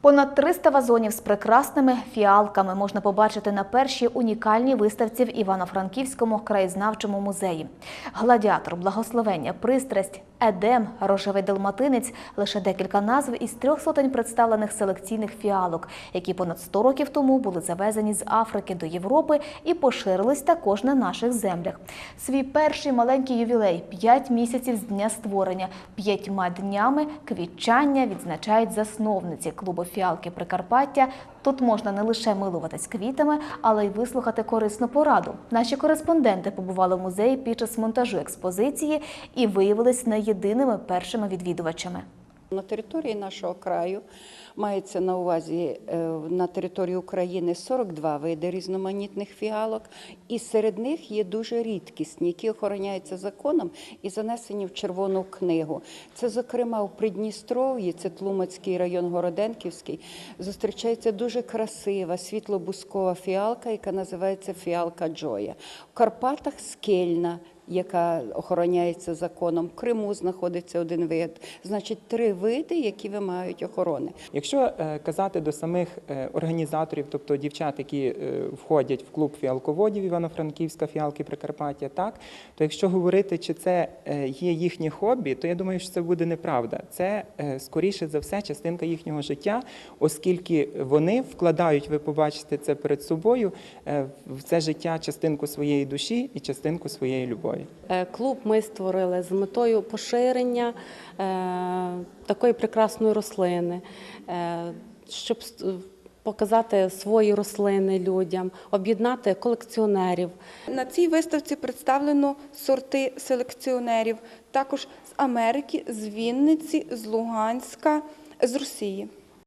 Понад 300 вазонів з прекрасними фіалками можна побачити на першій унікальній виставці в Івано-Франківському краєзнавчому музеї. Гладіатор, благословення, пристрасть, едем, рожевий далматинець – лише декілька назв із трьох сотень представлених селекційних фіалок, які понад 100 років тому були завезені з Африки до Європи і поширились також на наших землях. Свій перший маленький ювілей – 5 місяців з дня створення. П'ятьма днями квітчання відзначають засновниці клубу фіалки Прикарпаття. Тут можна не лише милуватись квітами, але й вислухати корисну пораду. Наші кореспонденти побували в музеї під час монтажу експозиції і виявились не єдиними першими відвідувачами. На території нашого краю мається на увазі е, на території України 42 види різноманітних фіалок, і серед них є дуже рідкісні, які охороняються законом і занесені в Червону книгу. Це, зокрема, у Придністров'ї, це Тлумацький район Городенківський, зустрічається дуже красива світло-бускова фіалка, яка називається фіалка Джоя. В Карпатах скельна яка охороняється законом. В Криму знаходиться один вид. Значить, три види, які вимагають охорони. Якщо е, казати до самих е, організаторів, тобто дівчат, які е, входять в клуб фіалководів Івано-Франківська фіалки Прикарпаття, так то якщо говорити, чи це є їхнє хобі, то я думаю, що це буде неправда. Це скоріше за все частинка їхнього життя, оскільки вони вкладають, ви побачите це перед собою, в це життя частинку своєї душі і частинку своєї любові. Е, Клуб ми створили з метою поширення е, такої прекрасної рослини, е, щоб показати свої рослини людям, об'єднати колекціонерів. На цій виставці представлено сорти селекціонерів, також з Америки, з Вінниці, з Луганська, з Росії.